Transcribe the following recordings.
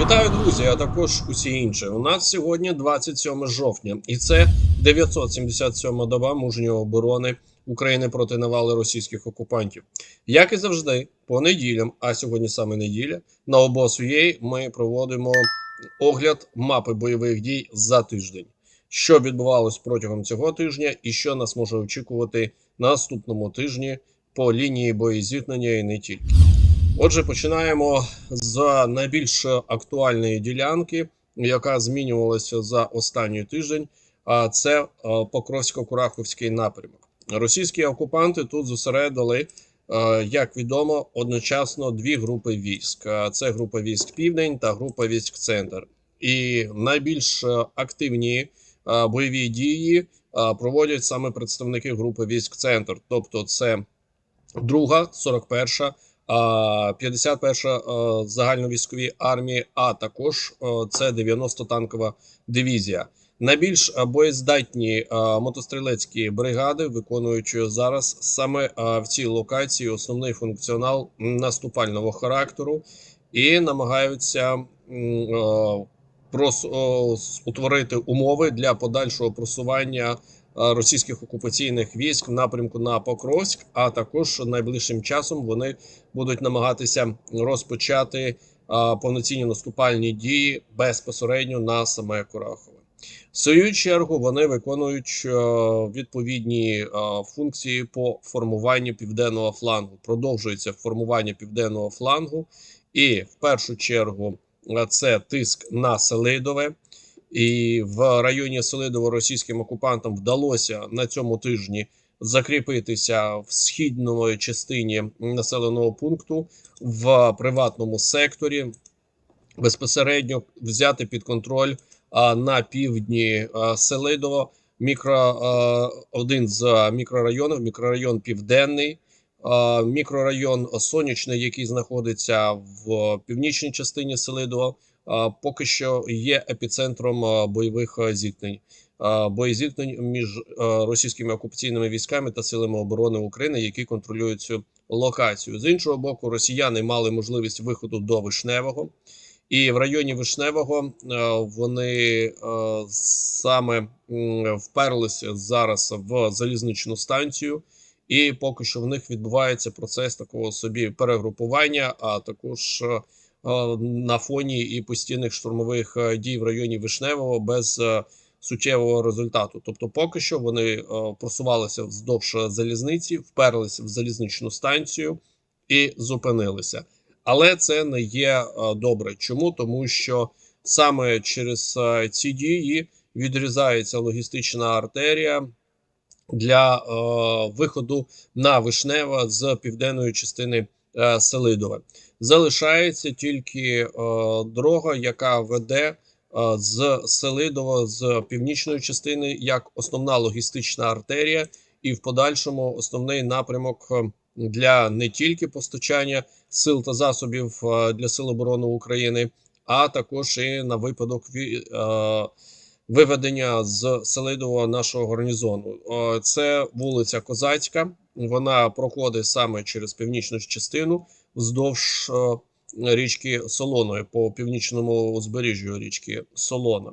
Вітаю, друзі, а також усі інші. У нас сьогодні 27 жовтня, і це 977 доба мужньої оборони України проти навали російських окупантів. Як і завжди, по неділям, а сьогодні саме неділя, на обос.ua ми проводимо огляд мапи бойових дій за тиждень. Що відбувалось протягом цього тижня, і що нас може очікувати на наступному тижні по лінії боєзіткнення і не тільки. Отже, починаємо з найбільш актуальної ділянки, яка змінювалася за останній тиждень. А це е, Покровсько-Кураховський напрямок. Російські окупанти тут зосередили, е, як відомо, одночасно дві групи військ: Е, це група військ Південь та група військ Центр. І найбільш активні бойові дії проводять саме представники групи військ Центр, тобто це друга, 41-ша, а, 51-ша е, загальновійськові армії, а також е, це 90-танкова дивізія. Найбільш е, боєздатні мотострілецькі бригади виконують зараз саме в цій локації основний функціонал наступального характеру і намагаються утворити умови для подальшого просування російських окупаційних військ в напрямку на Покровськ, а також найближчим часом вони будуть намагатися розпочати е, повноцінні наступальні дії безпосередньо на саме Курахове. В свою чергу вони виконують е, відповідні е, функції по формуванню південного флангу. Продовжується формування південного флангу, і в першу чергу е, це тиск на Селидове. І в районі Селидово російським окупантам вдалося на цьому тижні закріпитися в східної частині населеного пункту в приватному секторі, безпосередньо взяти під контроль а, на півдні а, Селидово, мікро, а, один з мікрорайонів, мікрорайон Південний, а, мікрорайон Сонячний, який знаходиться в північній частині Селидова, поки що є епіцентром бойових зіткнень. Боєзіткнень між російськими окупаційними військами та силами оборони України, які контролюють цю локацію. З іншого боку, росіяни мали можливість виходу до Вишневого, і в районі Вишневого вони саме вперлися зараз в залізничну станцію, і поки що в них відбувається процес такого собі перегрупування, а також на фоні і постійних штурмових е, дій в районі Вишневого без е, суттєвого результату. Тобто, поки що вони е, просувалися вздовж залізниці, вперлися в залізничну станцію і зупинилися. Але це не є е, добре. Чому? Тому що саме через е, ці дії відрізається логістична артерія для е, виходу на Вишнева з південної частини е, Селидове. Залишається тільки е, дорога, яка веде е, з Селидова з північної частини як основна логістична артерія, і в подальшому основний напрямок е, для не тільки постачання сил та засобів для сил оборони України, а також і на випадок ві- виведення з Селидового нашого гарнізону. Це вулиця Козацька. Вона проходить саме через північну частину вздовж е, річки Солоної по північному узбережжю річки Солона.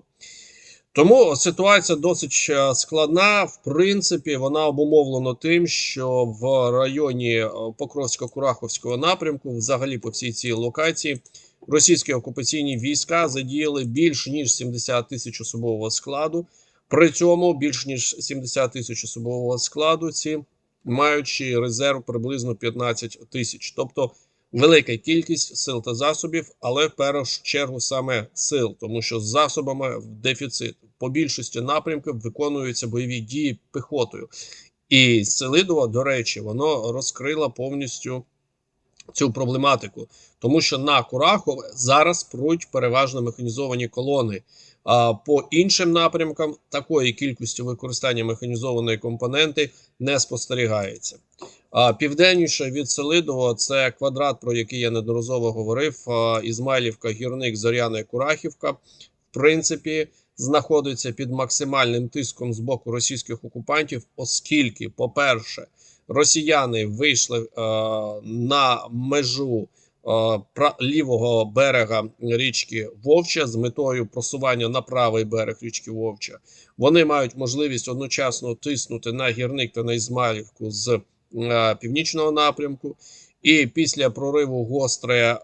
Тому ситуація досить е, складна. В принципі, вона обумовлена тим, що в районі е, Покровсько-Кураховського напрямку, взагалі по всій цій локації, російські окупаційні війська задіяли більш ніж 70 тисяч особового складу. При цьому більш ніж 70 тисяч особового складу ці маючи резерв приблизно 15 тисяч, тобто велика кількість сил та засобів, але в першу чергу саме сил, тому що з засобами в дефіцит. По більшості напрямків виконуються бойові дії піхотою. І Селидова, до речі, воно розкрило повністю цю проблематику, тому що на Курахове зараз пруть переважно механізовані колони. А по іншим напрямкам такої кількості використання механізованої компоненти не спостерігається. Південніше від Селидова це квадрат, про який я неодноразово говорив. Ізмайлівка, Гірник, Зоряна і Курахівка. В принципі, знаходиться під максимальним тиском з боку російських окупантів, оскільки, по-перше, росіяни вийшли е, на межу пра- лівого берега річки Вовча з метою просування на правий берег річки Вовча. Вони мають можливість одночасно тиснути на гірник та на Ізмайлівку з е, північного напрямку. І після прориву гостре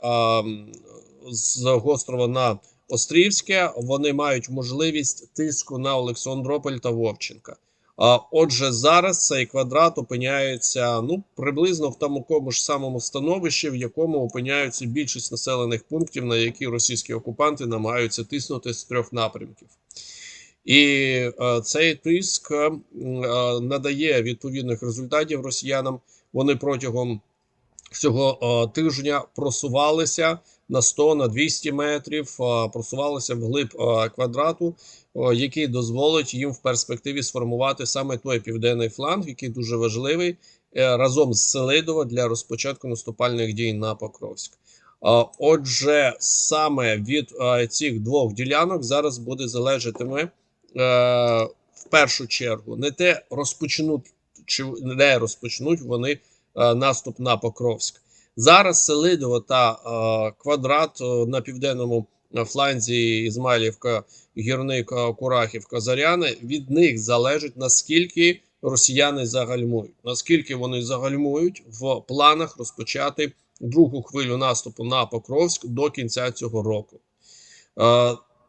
з гострого на Острівське вони мають можливість тиску на Олександрополь та Вовченка. А отже, зараз цей квадрат опиняється ну приблизно в такому ж самому становищі, в якому опиняються більшість населених пунктів, на які російські окупанти намагаються тиснути з трьох напрямків. І е, цей тиск е, е, надає відповідних результатів росіянам. Вони протягом всього е, тижня просувалися на 100 на 200 метрів, просувалися вглиб квадрату, який дозволить їм в перспективі сформувати саме той південний фланг, який дуже важливий разом з Селидово для розпочатку наступальних дій на Покровськ. Отже, саме від цих двох ділянок зараз буде залежатиме в першу чергу не те розпочнуть чи не розпочнуть вони е, наступ на Покровськ. Зараз Селидово та е, квадрат е, на південному е, фланзі Ізмайлівка, Гірник, е, Курахівка, Заряни. Від них залежить наскільки росіяни загальмують, наскільки вони загальмують в планах розпочати другу хвилю наступу на Покровськ до кінця цього року.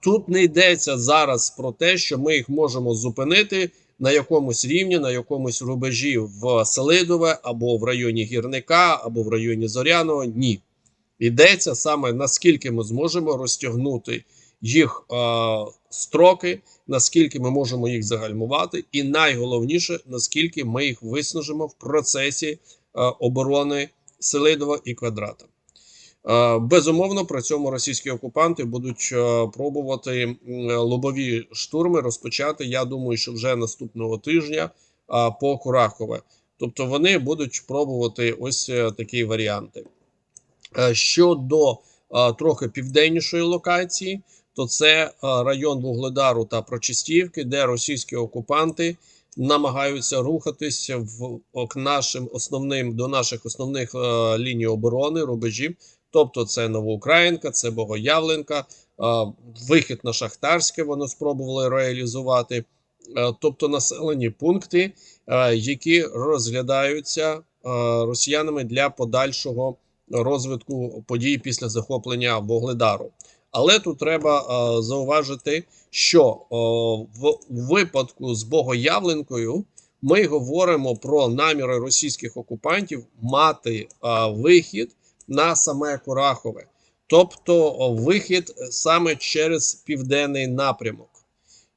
Тут не йдеться зараз про те, що ми їх можемо зупинити на якомусь рівні, на якомусь рубежі в Селидове або в районі Гірника, або в районі Зоряного. Ні. Йдеться саме наскільки ми зможемо розтягнути їх е, строки, наскільки ми можемо їх загальмувати, і найголовніше, наскільки ми їх виснажимо в процесі е, оборони Селидова і Квадрата. Е, Безумовно, при цьому російські окупанти будуть е, пробувати лобові штурми розпочати. Я думаю, що вже наступного тижня по Курахове. Тобто вони будуть пробувати ось е, такі варіанти. Е, Щодо е, трохи південнішої локації, то це е, район Вугледару та Прочистівки, де російські окупанти намагаються рухатися в нашим основним до наших основних е, ліній оборони, рубежів. Тобто, це Новоукраїнка, це Богоявленка, вихід на Шахтарське. Вони спробували реалізувати. Тобто населені пункти, які розглядаються росіянами для подальшого розвитку подій після захоплення Вогледару. Але тут треба зауважити, що в випадку з Богоявленкою ми говоримо про наміри російських окупантів мати вихід на саме Курахове, тобто вихід саме через південний напрямок.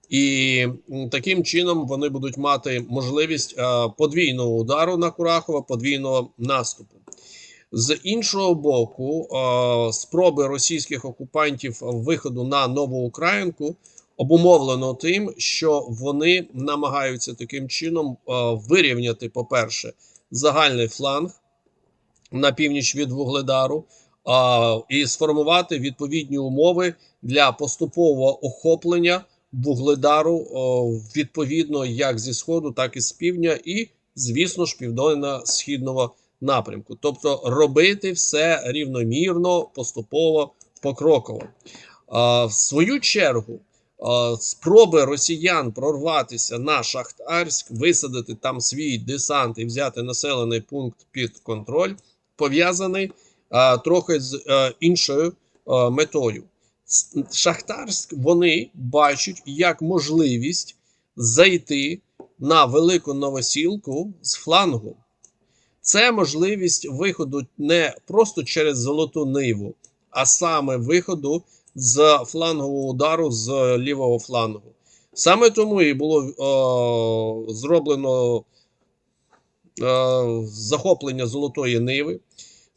І таким чином вони будуть мати можливість е, подвійного удару на Курахове, подвійного наступу. З іншого боку, е, спроби російських окупантів виходу на нову Українку обумовлено тим, що вони намагаються таким чином е, вирівняти, по-перше, загальний фланг на північ від Вугледару а, і сформувати відповідні умови для поступового охоплення Вугледару о, відповідно як зі сходу, так і з півдня, і, звісно ж, південно-східного напрямку. Тобто робити все рівномірно, поступово, покроково. А, в свою чергу. Спроби росіян прорватися на Шахтарськ, висадити там свій десант і взяти населений пункт під контроль, пов'язаний трохи з іншою метою. Шахтарськ вони бачать як можливість зайти на велику новосілку з флангу. Це можливість виходу не просто через золоту ниву, а саме виходу з флангового удару з лівого флангу. Саме тому і було е, зроблено е, захоплення Золотої Ниви.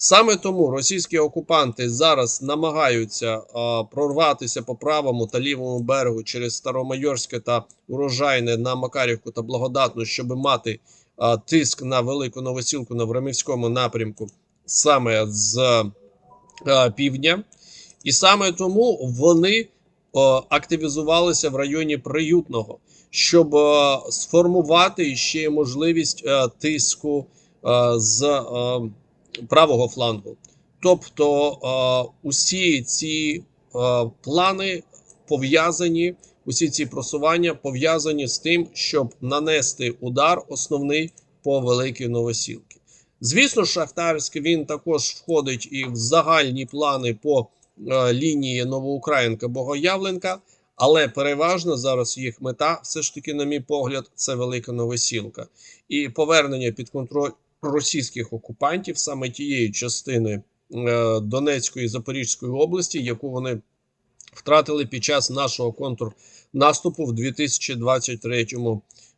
Саме тому російські окупанти зараз намагаються е, прорватися по правому та лівому берегу через Старомайорське та Урожайне на Макарівку та Благодатну, щоб мати е, тиск на велику новосілку на Времівському напрямку саме з е, півдня. І саме тому вони о, активізувалися в районі приютного, щоб е, сформувати ще можливість е, тиску е, з правого флангу. Тобто усі ці плани пов'язані, усі ці просування пов'язані з тим, щоб нанести удар основний по великій новосілки. Звісно, Шахтарськ він також входить і в загальні плани по лінії Новоукраїнка Богоявленка, але переважно зараз їх мета, все ж таки, на мій погляд, це велика новосілка і повернення під контроль російських окупантів саме тієї частини е, Донецької і Запорізької області, яку вони втратили під час нашого контрнаступу в 2023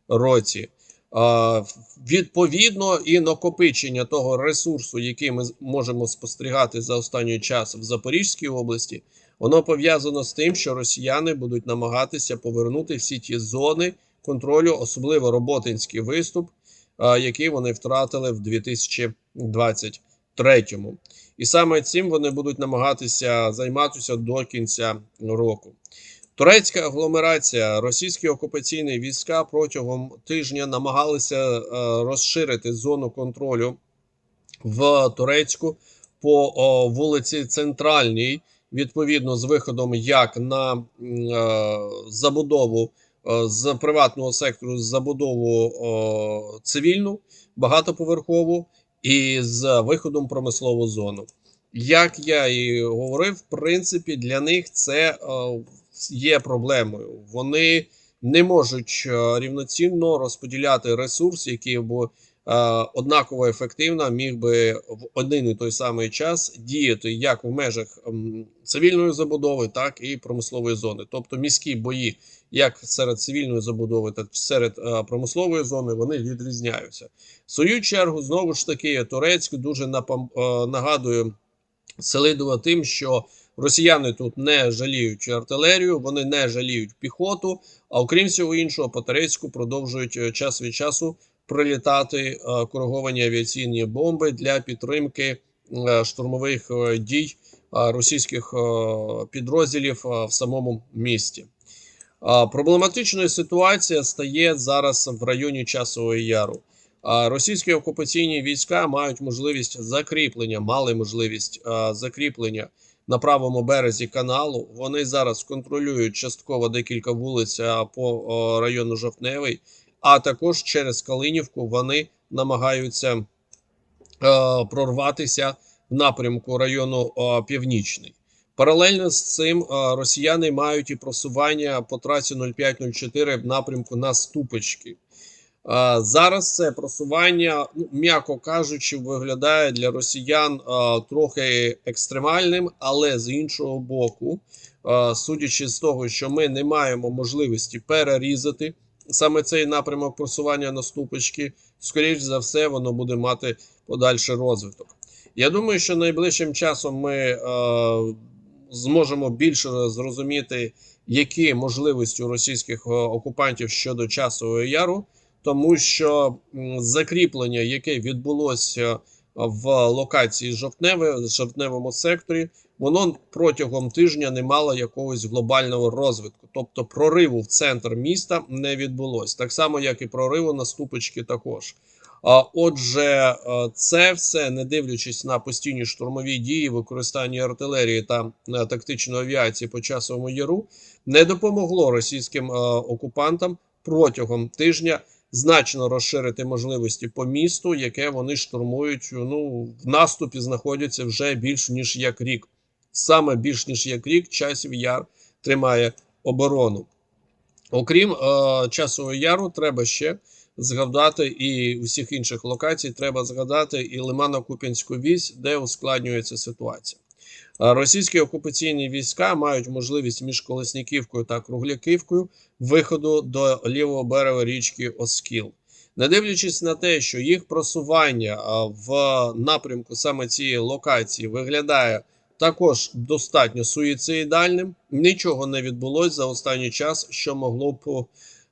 році. Е, Відповідно, і накопичення того ресурсу, який ми можемо спостерігати за останній час в Запорізькій області, воно пов'язано з тим, що росіяни будуть намагатися повернути всі ті зони контролю, особливо роботинський виступ, який вони втратили в 2023. І саме цим вони будуть намагатися займатися до кінця року. Турецька агломерація, російські окупаційні війська протягом тижня намагалися е, розширити зону контролю в Турецьку по вулиці Центральній, відповідно з виходом як на е, забудову е, з приватного сектору, з забудову о, цивільну, багатоповерхову, і з виходом промислову зону. Як я і говорив, в принципі, для них це е, є проблемою. Вони не можуть е, рівноцінно розподіляти ресурс, який б е, однаково ефективно міг би в один і той самий час діяти як в межах цивільної забудови, так і промислової зони. Тобто міські бої, як серед цивільної забудови, так і серед е, промислової зони, вони відрізняються. В свою чергу, знову ж таки, Турецьк дуже е, нагадує Селидова тим, що росіяни тут не жаліють артилерію, вони не жаліють піхоту. А окрім всього іншого, по Турецьку продовжують е, час від часу прилітати е, кориговані авіаційні бомби для підтримки е, штурмових е, дій російських підрозділів в самому місті. Проблематичною ситуація стає зараз в районі Часового Яру. Російські окупаційні війська мають можливість закріплення, мали можливість закріплення на правому березі каналу. Вони зараз контролюють частково декілька вулиць по району Жовтневий, а також через Калинівку вони намагаються е, прорватися в напрямку району е, Північний. Паралельно з цим е, росіяни мають і просування по трасі 0504 в напрямку на Ступочки. Е, Зараз це просування, ну, м'яко кажучи, виглядає для росіян е, трохи екстремальним, але з іншого боку, е, судячи з того, що ми не маємо можливості перерізати саме цей напрямок просування на ступочки, скоріш за все, воно буде мати подальший розвиток. Я думаю, що найближчим часом ми е, зможемо більше зрозуміти, які можливості у російських е, окупантів щодо часового яру, тому що закріплення, яке відбулося в локації жовтневе, жовтневому секторі, воно протягом тижня не мало якогось глобального розвитку, тобто прориву в центр міста не відбулось, так само як і прориву на ступочки також. А отже, е, це все не дивлячись на постійні штурмові дії, використання артилерії та е, тактичної авіації по часовому яру, не допомогло російським е, окупантам протягом тижня значно розширити можливості по місту, яке вони штурмують. Ну в наступі знаходяться вже більш ніж як рік. Саме більш ніж як рік часів яр тримає оборону. Окрім е, часового яру, треба ще згадати і усіх інших локацій. Треба згадати і Лимано-Куп'янську вісь, де ускладнюється ситуація. Е, Російські окупаційні війська мають можливість між Колесніківкою та Кругляківкою виходу до лівого берега річки Оскіл. Не дивлячись на те, що їх просування в напрямку саме цієї локації виглядає також достатньо суїцидальним, нічого не відбулося за останній час, що могло б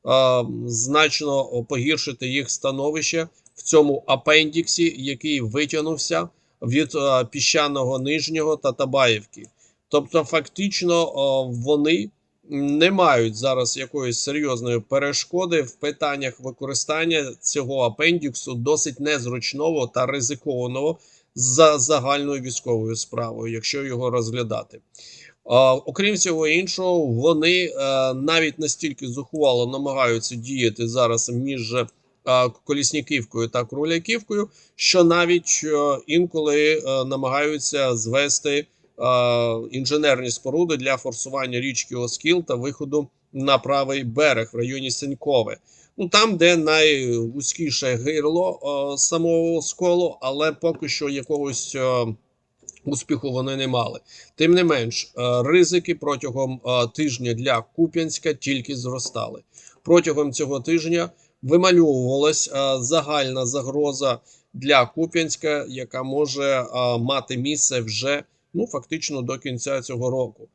а, значно погіршити їх становище в цьому апендіксі, який витягнувся від а, піщаного нижнього та Табаївки. Тобто, фактично, а, вони не мають зараз якоїсь серйозної перешкоди в питаннях використання цього апендіксу досить незручного та ризикованого за загальною військовою справою, якщо його розглядати. Окрім всього іншого, вони е, навіть настільки зухвало намагаються діяти зараз між е, Колісніківкою та Кроляківкою, що навіть е, інколи намагаються звести інженерні споруди для форсування річки Оскіл та виходу на правий берег в районі Сенькове. Ну там, де найвузькіше гирло е, самого сколу, але поки що якогось е, успіху вони не мали. Тим не менш, е, ризики протягом тижня для Куп'янська тільки зростали. Протягом цього тижня вимальовувалась загальна загроза для Куп'янська, яка може мати місце вже ну фактично до кінця цього року.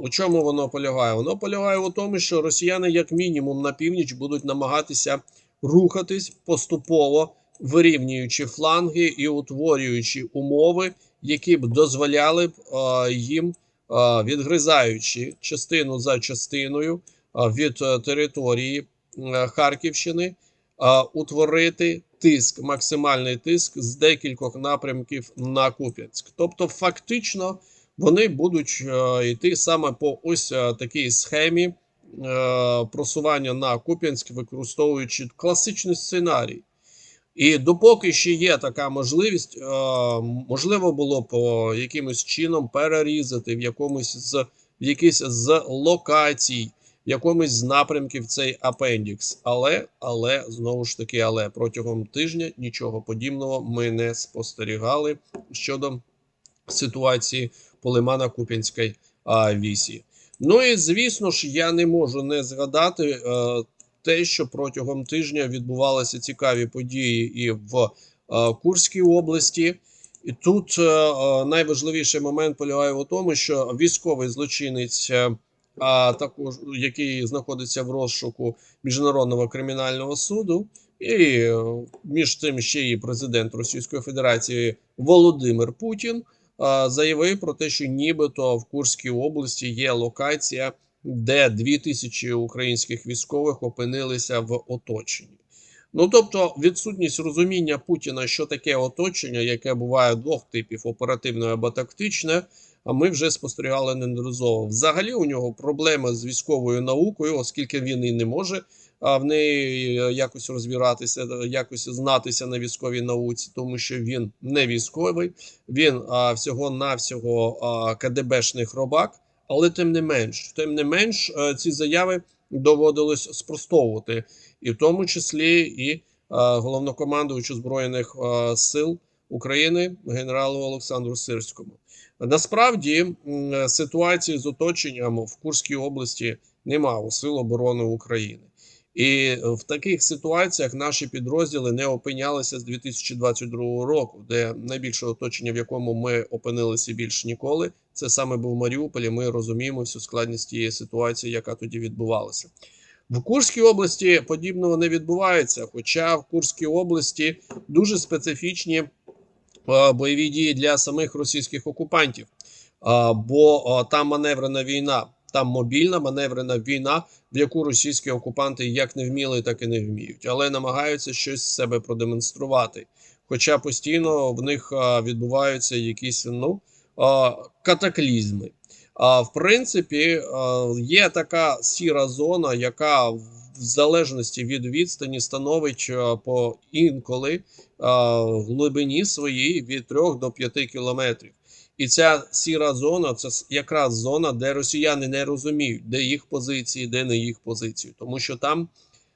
У чому воно полягає? Воно полягає у тому, що росіяни, як мінімум, на північ будуть намагатися рухатись поступово, вирівнюючи фланги і утворюючи умови, які б дозволяли б їм, відгризаючи частину за частиною від е, території е, Харківщини, утворити тиск, максимальний тиск з декількох напрямків на Куп'янськ. Тобто, фактично, вони будуть е, йти саме по ось е, такій схемі е, просування на Куп'янськ, використовуючи класичний сценарій. І допоки ще є така можливість, можливо було б якимось чином перерізати в якомусь з в якійсь з локацій, в якомусь з напрямків цей апендікс. Але, але знову ж таки, але протягом тижня нічого подібного ми не спостерігали щодо ситуації по лимана Куп'янської вісі. Ну і звісно ж, я не можу не згадати е, те, що протягом тижня відбувалися цікаві події і в е, Курській області. І тут е, найважливіший момент полягає в тому, що військовий злочинець, а також який знаходиться в розшуку міжнародного кримінального суду, і між тим ще і президент Російської Федерації Володимир Путін заявив про те, що нібито в Курській області є локація, де 2000 українських військових опинилися в оточенні. Ну тобто, відсутність розуміння Путіна, що таке оточення, яке буває двох типів оперативне або тактичне. А ми вже спостерігали неодноразово. Взагалі у нього проблеми з військовою наукою, оскільки він і не може в неї е, якось розбиратися, якось знатися на військовій науці, тому що він не військовий, він а, всього-навсього а, КДБшний хробак. Але тим не менш, тим не менш, е, ці заяви доводилось спростовувати, і в тому числі і е, головнокомандуючу збройних е, сил України генералу Олександру Сирському. Насправді ситуації з оточенням в Курській області нема у Сил оборони України. І в таких ситуаціях наші підрозділи не опинялися з 2022 року, де найбільше оточення, в якому ми опинилися більш ніколи, це саме був Маріуполь. і Ми розуміємо всю складність тієї ситуації, яка тоді відбувалася. В Курській області подібного не відбувається. Хоча в Курській області дуже специфічні е, бойові дії для самих російських окупантів, Е, бо е, там маневрена війна, там мобільна маневрена війна, в яку російські окупанти як не вміли, так і не вміють, але намагаються щось з себе продемонструвати. Хоча постійно в них відбуваються якісь ну катаклізми. А в принципі, є така сіра зона, яка в залежності від відстані становить по інколи глибині своїй від 3 до 5 кілометрів. І ця сіра зона це якраз зона, де росіяни не розуміють, де їх позиції, де не їх позиції, тому що там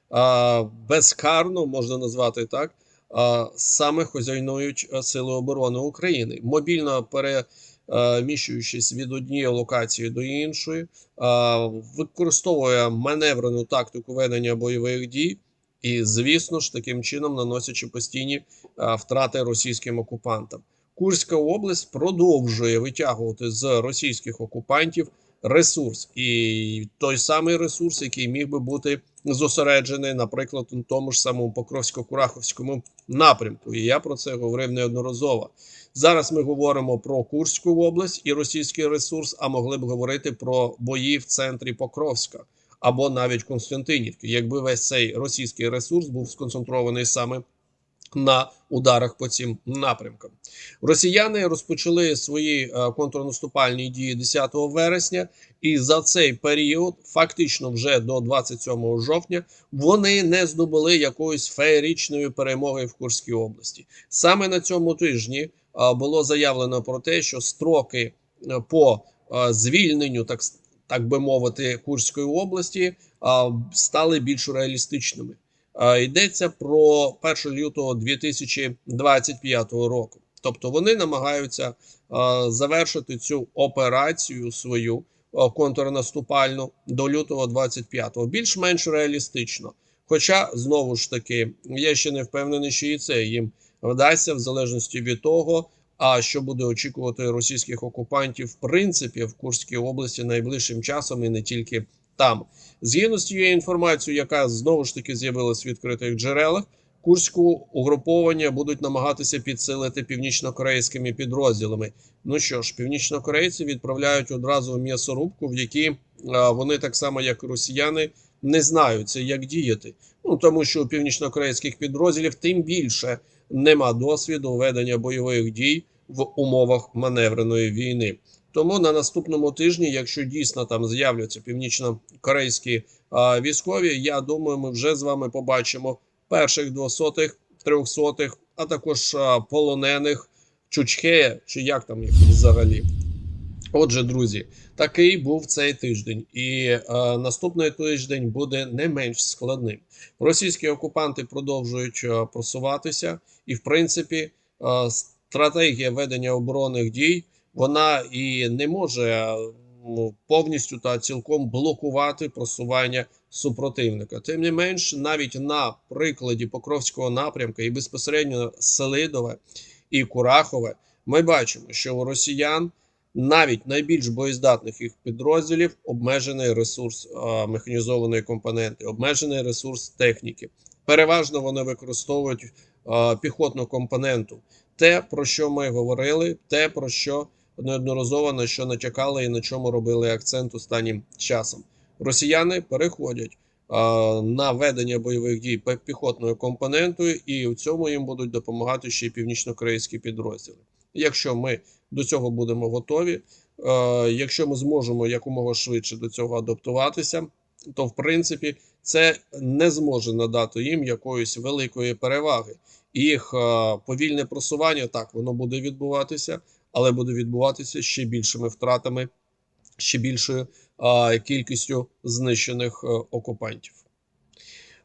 а, безкарно можна назвати так. а, Саме хозяйнують сили оборони України, мобільно переміщуючись від однієї локації до іншої, а, використовує маневрену тактику ведення бойових дій, і, звісно ж, таким чином наносячи постійні а, втрати російським окупантам. Курська область продовжує витягувати з російських окупантів ресурс, і той самий ресурс, який міг би бути зосереджений, наприклад, у тому ж самому Покровсько-Кураховському напрямку. І я про це говорив неодноразово. Зараз ми говоримо про Курську область і російський ресурс, а могли б говорити про бої в центрі Покровська або навіть Константинівки, якби весь цей російський ресурс був сконцентрований саме на ударах по цим напрямкам. Росіяни розпочали свої е, контрнаступальні дії 10 вересня, і за цей період, фактично вже до 27 жовтня, вони не здобули якоїсь феєричної перемоги в Курській області. Саме на цьому тижні е, було заявлено про те, що строки е, по звільненню, так, так би мовити, Курської області стали більш реалістичними. Е, Йдеться про 1 лютого 2025 року. Тобто вони намагаються е, завершити цю операцію свою е, контрнаступальну до лютого 25-го. Більш-менш реалістично. Хоча знову ж таки я ще не впевнений, що і це їм вдасться, в залежності від того, а що буде очікувати російських окупантів в принципі в Курській області найближчим часом і не тільки там. Згідно з тією інформацією, яка знову ж таки з'явилась в відкритих джерелах, курську угруповання будуть намагатися підсилити північнокорейськими підрозділами. Ну що ж, північнокорейці відправляють одразу м'ясорубку, в якій а, вони так само, як росіяни, не знаються, як діяти. Ну тому що у північнокорейських підрозділів тим більше нема досвіду ведення бойових дій в умовах маневреної війни. Тому на наступному тижні, якщо дійсно там з'являться північно-корейські військові, я думаю, ми вже з вами побачимо перших двохсотих, трьохсотих, а також а, полонених Чучхея, чи як там їх взагалі. Отже, друзі, такий був цей тиждень, і е, наступний тиждень буде не менш складним. Російські окупанти продовжують е, просуватися, і в принципі, е, стратегія ведення оборонних дій вона і не може е, ну, повністю та цілком блокувати просування супротивника. Тим не менш, навіть на прикладі Покровського напрямка і безпосередньо Селидове і Курахове, ми бачимо, що у росіян навіть найбільш боєздатних їх підрозділів обмежений ресурс а, механізованої компоненти, обмежений ресурс техніки. Переважно вони використовують а, піхотну компоненту. Те, про що ми говорили, те, про що неодноразово на що натякали і на чому робили акцент останнім часом. Росіяни переходять на ведення бойових дій піхотною компонентою, і в цьому їм будуть допомагати ще й північно-корейські підрозділи. Якщо ми до цього будемо готові, якщо ми зможемо якомога швидше до цього адаптуватися, то в принципі це не зможе надати їм якоїсь великої переваги. Їх повільне просування так воно буде відбуватися, але буде відбуватися ще більшими втратами, ще більшою е, кількістю знищених е, окупантів.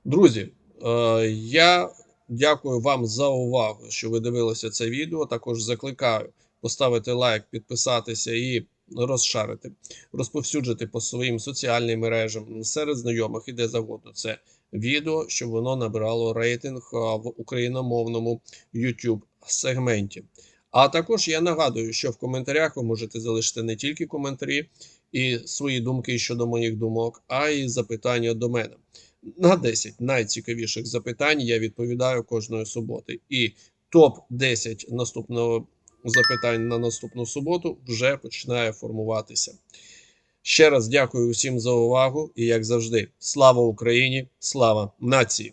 Друзі, е, я дякую вам за увагу, що ви дивилися це відео. Також закликаю поставити лайк, підписатися і розшарити, розповсюджити по своїм соціальним мережам серед знайомих і де завгодно це відео, щоб воно набирало рейтинг в україномовному YouTube сегменті. А також я нагадую, що в коментарях ви можете залишити не тільки коментарі і свої думки щодо моїх думок, а й запитання до мене. На 10 найцікавіших запитань я відповідаю кожної суботи. І топ 10 наступного запитань на наступну суботу вже починає формуватися. Ще раз дякую усім за увагу і, як завжди, слава Україні, слава нації!